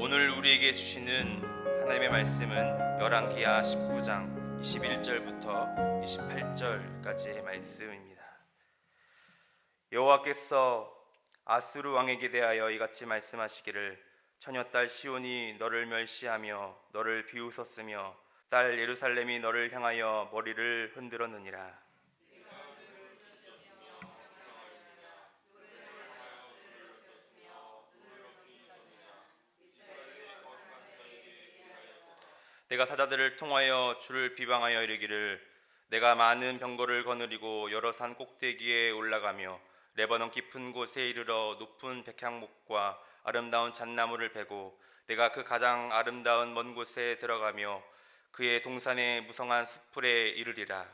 오늘 우리에게 주시는 하나님의 말씀은 열왕기하 19장 21절부터 28절까지의 말씀입니다. 여호와께서 아수르 왕에게 대하여 이같이 말씀하시기를 처녀 딸 시온이 너를 멸시하며 너를 비웃었으며 딸 예루살렘이 너를 향하여 머리를 흔들었느니라. 내가 사자들을 통하여 주를 비방하여 이르기를 내가 많은 병거를 거느리고 여러 산 꼭대기에 올라가며 레바논 깊은 곳에 이르러 높은 백향목과 아름다운 잣나무를 베고 내가 그 가장 아름다운 먼 곳에 들어가며 그의 동산의 무성한 숲풀에 이르리라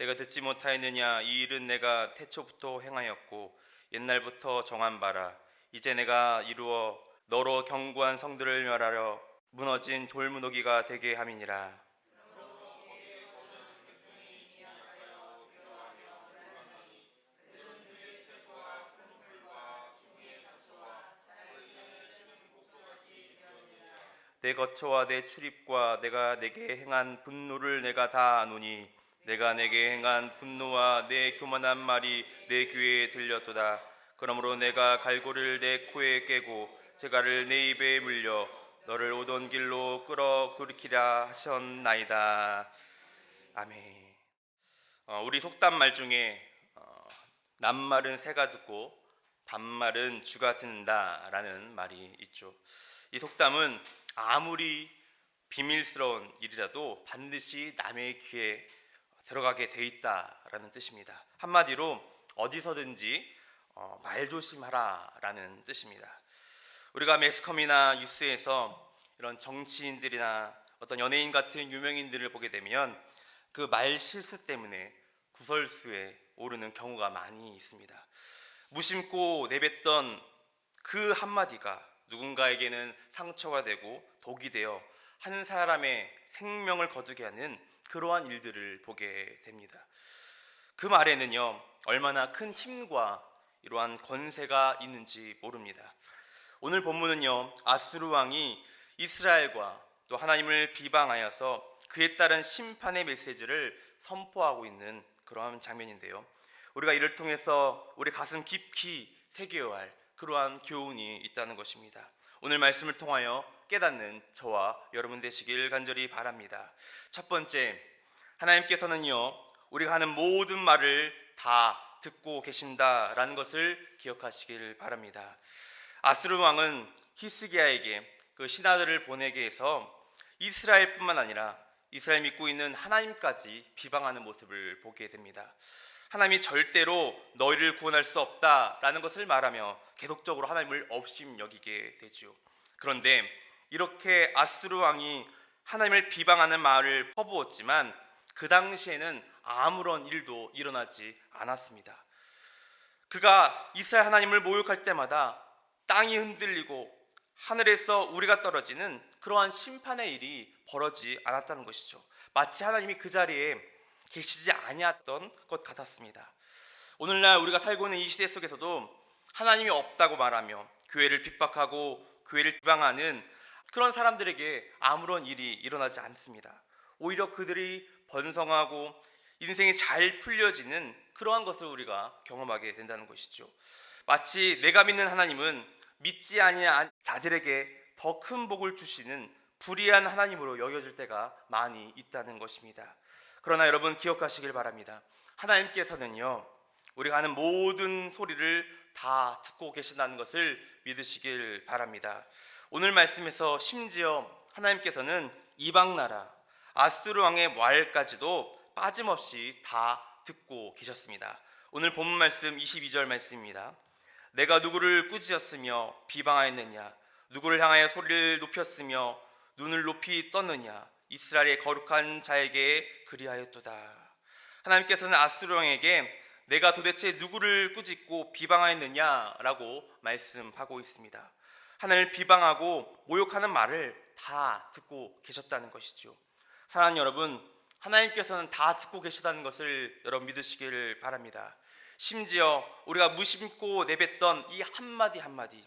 내가 듣지 못하였느냐? 이 일은 내가 태초부터 행하였고 옛날부터 정한 바라. 이제 내가 이루어 너로 견고한 성들을 멸하려 무너진 돌무더기가 되게 함이니라. 내 거처와 내 출입과 내가 내게 행한 분노를 내가 다 아노니 내가 내게 행한 분노와 내 교만한 말이 내 귀에 들렸도다. 그러므로 내가 갈고리를 내 코에 깨고 제가를 내 입에 물려 너를 오던 길로 끌어 굴키라 하셨나이다. 아멘. 어, 우리 속담 말 중에 어, 남말은 새가 듣고 반말은 쥐가 듣는다라는 말이 있죠. 이 속담은 아무리 비밀스러운 일이라도 반드시 남의 귀에 들어가게 돼 있다라는 뜻입니다. 한마디로 어디서든지 어, 말 조심하라라는 뜻입니다. 우리가 매스컴이나 뉴스에서 이런 정치인들이나 어떤 연예인 같은 유명인들을 보게 되면 그 말 실수 때문에 구설수에 오르는 경우가 많이 있습니다. 무심코 내뱉던 그 한마디가 누군가에게는 상처가 되고 독이 되어 한 사람의 생명을 거두게 하는 그러한 일들을 보게 됩니다. 그 말에는요, 얼마나 큰 힘과 이러한 권세가 있는지 모릅니다. 오늘 본문은요, 아수르 왕이 이스라엘과 또 하나님을 비방하여서 그에 따른 심판의 메시지를 선포하고 있는 그러한 장면인데요. 우리가 이를 통해서 우리 가슴 깊이 새겨야 할 그러한 교훈이 있다는 것입니다. 오늘 말씀을 통하여 깨닫는 저와 여러분 되시길 간절히 바랍니다. 첫 번째, 하나님께서는요, 우리가 하는 모든 말을 다 듣고 계신다라는 것을 기억하시길 바랍니다. 아스르 왕은 히스기야에게 그 신하들을 보내게 해서 이스라엘뿐만 아니라 이스라엘 믿고 있는 하나님까지 비방하는 모습을 보게 됩니다. 하나님이 절대로 너희를 구원할 수 없다라는 것을 말하며 계속적으로 하나님을 업심 여기게 되죠. 그런데 이렇게 아스루 왕이 하나님을 비방하는 말을 퍼부었지만 그 당시에는 아무런 일도 일어나지 않았습니다. 그가 이스라엘 하나님을 모욕할 때마다 땅이 흔들리고 하늘에서 우리가 떨어지는 그러한 심판의 일이 벌어지지 않았다는 것이죠. 마치 하나님이 그 자리에 계시지 아니었던 것 같았습니다. 오늘날 우리가 살고 있는 이 시대 속에서도 하나님이 없다고 말하며 교회를 핍박하고 교회를 비방하는 그런 사람들에게 아무런 일이 일어나지 않습니다. 오히려 그들이 번성하고 인생이 잘 풀려지는 그러한 것을 우리가 경험하게 된다는 것이죠. 마치 내가 믿는 하나님은 믿지 아니한 자들에게 더 큰 복을 주시는 불의한 하나님으로 여겨질 때가 많이 있다는 것입니다. 그러나 여러분 기억하시길 바랍니다. 하나님께서는요, 우리가 하는 모든 소리를 다 듣고 계신다는 것을 믿으시길 바랍니다. 오늘 말씀에서 심지어 하나님께서는 이방 나라 아스투르 왕의 말까지도 빠짐없이 다 듣고 계셨습니다. 오늘 본문 말씀 22절 말씀입니다. 내가 누구를 꾸짖었으며 비방하였느냐 누구를 향하여 소리를 높였으며 눈을 높이 떴느냐 이스라엘의 거룩한 자에게 그리하였도다. 하나님께서는 아스투르 왕에게 내가 도대체 누구를 꾸짖고 비방하였느냐라고 말씀하고 있습니다. 하나님을 비방하고 모욕하는 말을 다 듣고 계셨다는 것이죠. 사랑하는 여러분, 하나님께서는 다 듣고 계시다는 것을 여러분 믿으시길 바랍니다. 심지어 우리가 무심코 내뱉던 이 한마디 한마디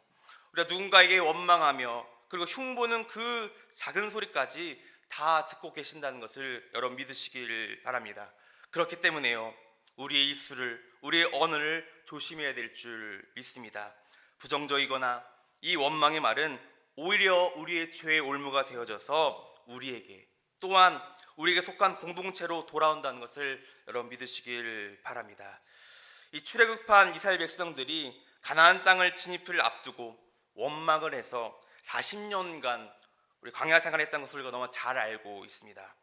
우리가 누군가에게 원망하며 그리고 흉보는 그 작은 소리까지 다 듣고 계신다는 것을 여러분 믿으시길 바랍니다. 그렇기 때문에요. 우리의 입술을 우리의 언어를 조심해야 될 줄 믿습니다. 부정적이거나 이 원망의 말은 오히려 우리의 죄의 올무가 되어져서 우리에게 또한 우리에게 속한 공동체로 돌아온다는 것을 여러분 믿으시길 바랍니다. 이 출애굽한 이스라엘 백성들이 가나안 땅을 진입을 앞두고 원망을 해서 40년간 우리 광야 생활했다는 것을 우리가 너무 잘 알고 있습니다.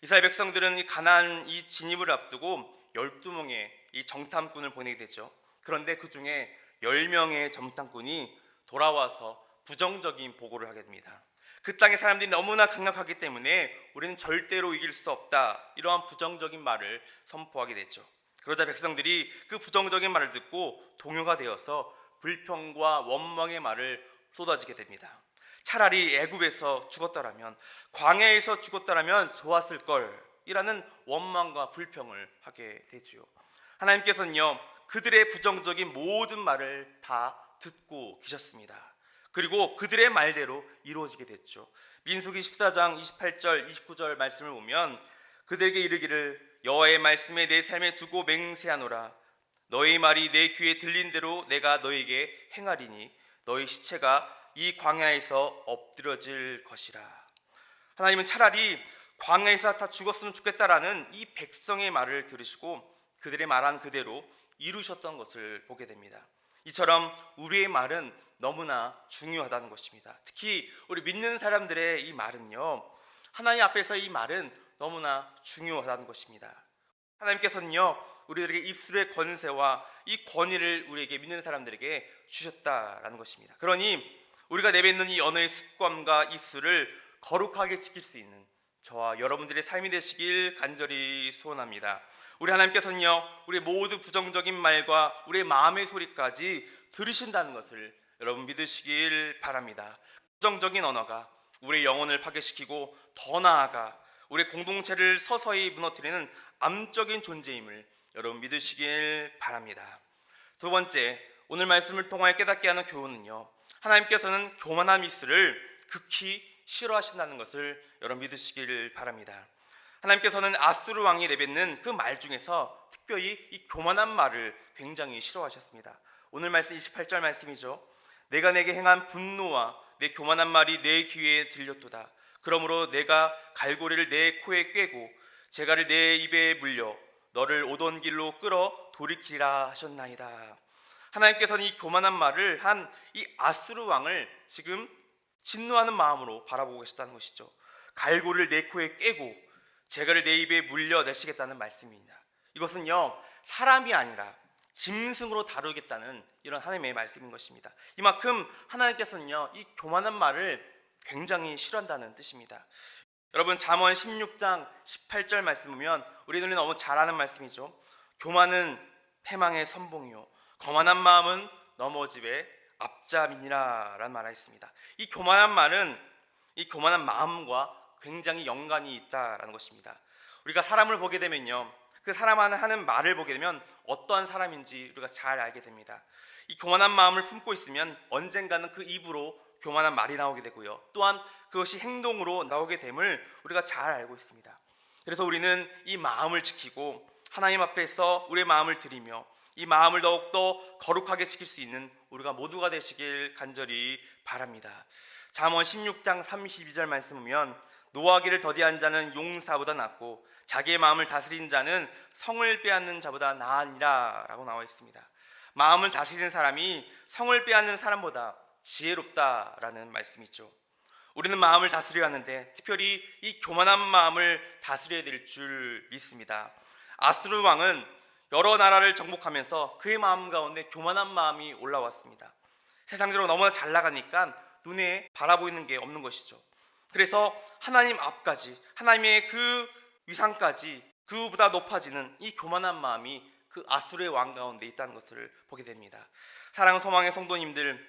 이스라엘 백성들은 이 가나안 이 진입을 앞두고 12명의 이 정탐꾼을 보내게 되죠. 그런데 그 중에 10명의 정탐꾼이 돌아와서 부정적인 보고를 하게 됩니다. 그 땅의 사람들이 너무나 강력하기 때문에 우리는 절대로 이길 수 없다. 이러한 부정적인 말을 선포하게 됐죠. 그러자 백성들이 그 부정적인 말을 듣고 동요가 되어서 불평과 원망의 말을 쏟아지게 됩니다. 차라리 애굽에서 죽었더라면 광야에서 죽었더라면 좋았을 걸이라는 원망과 불평을 하게 되지요. 하나님께서는요 그들의 부정적인 모든 말을 다 듣고 계셨습니다. 그리고 그들의 말대로 이루어지게 됐죠. 민수기 14장 28절 29절 말씀을 보면 그들에게 이르기를 여호와의 말씀에 내 삶에 두고 맹세하노라 너희 말이 내 귀에 들린 대로 내가 너에게 행하리니 너희 시체가 이 광야에서 엎드려질 것이라. 하나님은 차라리 광야에서 다 죽었으면 좋겠다라는 이 백성의 말을 들으시고 그들의 말한 그대로 이루셨던 것을 보게 됩니다. 이처럼 우리의 말은 너무나 중요하다는 것입니다. 특히 우리 믿는 사람들의 이 말은요. 하나님 앞에서 이 말은 너무나 중요하다는 것입니다. 하나님께서는요. 우리들에게 입술의 권세와 이 권위를 우리에게 믿는 사람들에게 주셨다라는 것입니다. 그러니 우리가 내뱉는 이 언어의 습관과 입술을 거룩하게 지킬 수 있는 저와 여러분들의 삶이 되시길 간절히 소원합니다. 우리 하나님께서는요, 우리 모두 부정적인 말과 우리의 마음의 소리까지 들으신다는 것을 여러분 믿으시길 바랍니다. 부정적인 언어가 우리의 영혼을 파괴시키고 더 나아가 우리 공동체를 서서히 무너뜨리는 암적인 존재임을 여러분 믿으시길 바랍니다. 두 번째, 오늘 말씀을 통하여 깨닫게 하는 교훈은요. 하나님께서는 교만한 미스를 극히 싫어하신다는 것을 여러분 믿으시길 바랍니다. 하나님께서는 아수르 왕이 내뱉는 그 말 중에서 특별히 이 교만한 말을 굉장히 싫어하셨습니다. 오늘 말씀 28절 말씀이죠. 내가 내게 행한 분노와 내 교만한 말이 내 귀에 들렸도다. 그러므로 내가 갈고리를 내 코에 꿰고 재갈을 내 입에 물려 너를 오던 길로 끌어 돌이키라 하셨나이다. 하나님께서는 이 교만한 말을 한 이 아수르 왕을 지금 진노하는 마음으로 바라보고 계셨다는 것이죠. 갈고리를 내 코에 꿰고 재갈을 내 입에 물려 내시겠다는 말씀입니다. 이것은요 사람이 아니라 짐승으로 다루겠다는 이런 하나님의 말씀인 것입니다. 이만큼 하나님께서는요 이 교만한 말을 굉장히 싫어한다는 뜻입니다. 여러분 잠언 16장 18절 말씀 보면 우리들이 너무 잘 아는 말씀이죠. 교만은 패망의 선봉이요 거만한 마음은 넘어집의 앞잡이니라 라는 말이 있습니다. 이 교만한 말은 이 교만한 마음과 굉장히 연관이 있다라는 것입니다. 우리가 사람을 보게 되면요. 그 사람 하는 말을 보게 되면 어떠한 사람인지 우리가 잘 알게 됩니다. 이 교만한 마음을 품고 있으면 언젠가는 그 입으로 교만한 말이 나오게 되고요. 또한 그것이 행동으로 나오게 됨을 우리가 잘 알고 있습니다. 그래서 우리는 이 마음을 지키고 하나님 앞에서 우리의 마음을 드리며 이 마음을 더욱더 거룩하게 지킬 수 있는 우리가 모두가 되시길 간절히 바랍니다. 잠언 16장 32절 말씀 보면 노하기를 더디한 자는 용사보다 낫고 자기의 마음을 다스린 자는 성을 빼앗는 자보다 나으니라라고 나와 있습니다. 마음을 다스리는 사람이 성을 빼앗는 사람보다 지혜롭다라는 말씀이죠. 우리는 마음을 다스려야 하는데 특별히 이 교만한 마음을 다스려야 될 줄 믿습니다. 아스루 왕은 여러 나라를 정복하면서 그의 마음 가운데 교만한 마음이 올라왔습니다. 세상적으로 너무나 잘 나가니까 눈에 바라보이는 게 없는 것이죠. 그래서 하나님 앞까지 하나님의 그 위상까지 그보다 높아지는 이 교만한 마음이 그 아수르의 왕 가운데 있다는 것을 보게 됩니다. 사랑 소망의 성도님들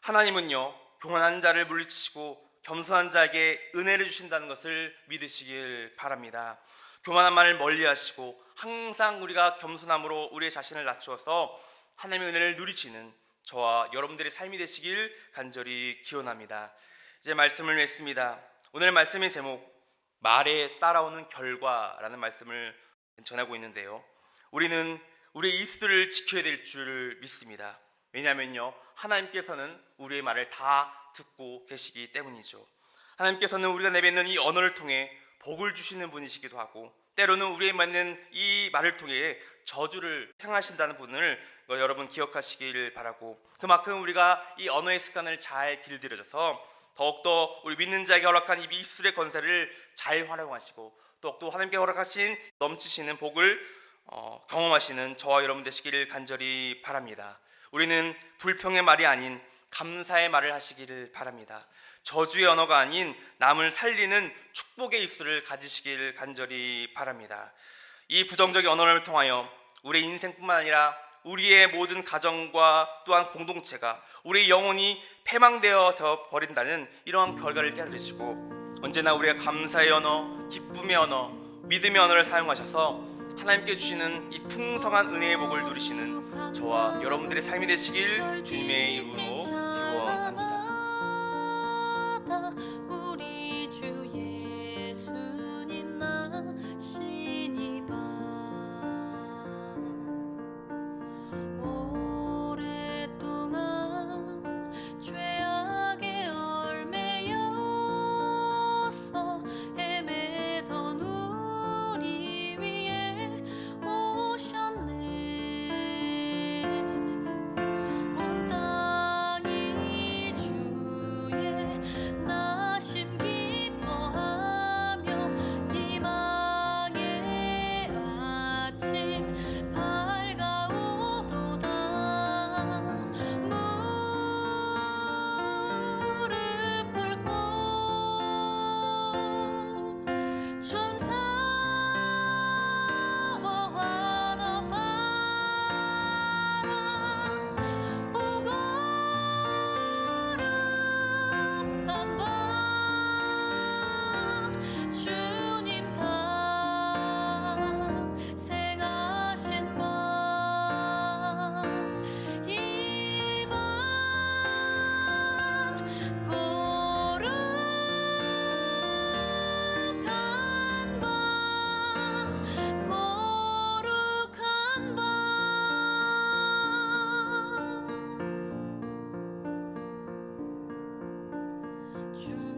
하나님은요 교만한 자를 물리치시고 겸손한 자에게 은혜를 주신다는 것을 믿으시길 바랍니다. 교만한 말을 멀리하시고 항상 우리가 겸손함으로 우리의 자신을 낮추어서 하나님의 은혜를 누리시는 저와 여러분들의 삶이 되시길 간절히 기원합니다. 이제 말씀을 맺습니다. 오늘 말씀의 제목 말에 따라오는 결과라는 말씀을 전하고 있는데요. 우리는 우리의 입술을 지켜야 될 줄 믿습니다. 왜냐하면요, 하나님께서는 우리의 말을 다 듣고 계시기 때문이죠. 하나님께서는 우리가 내뱉는 이 언어를 통해 복을 주시는 분이시기도 하고, 때로는 우리의 맞는 이 말을 통해 저주를 향하신다는 분을 여러분 기억하시길 바라고, 그만큼 우리가 이 언어의 습관을 잘 길들여져서 더욱더 우리 믿는 자에게 허락한 이 입술의 건세를 잘 활용하시고, 또 하나님께 허락하신 넘치시는 복을 어, 경험하시는 저와 여러분 되시기를 간절히 바랍니다. 우리는 불평의 말이 아닌 감사의 말을 하시기를 바랍니다. 저주의 언어가 아닌 남을 살리는 축복의 입술을 가지시기를 간절히 바랍니다. 이 부정적인 언어를 통하여 우리의 인생뿐만 아니라 우리의 모든 가정과 또한 공동체가 우리의 영혼이 패망되어 되어 버린다는 이러한 결과를 깨달으시고 언제나 우리가 감사의 언어, 기쁨의 언어, 믿음의 언어를 사용하셔서 하나님께 주시는 이 풍성한 은혜의 복을 누리시는 저와 여러분들의 삶이 되시길 주님의 이름으로 주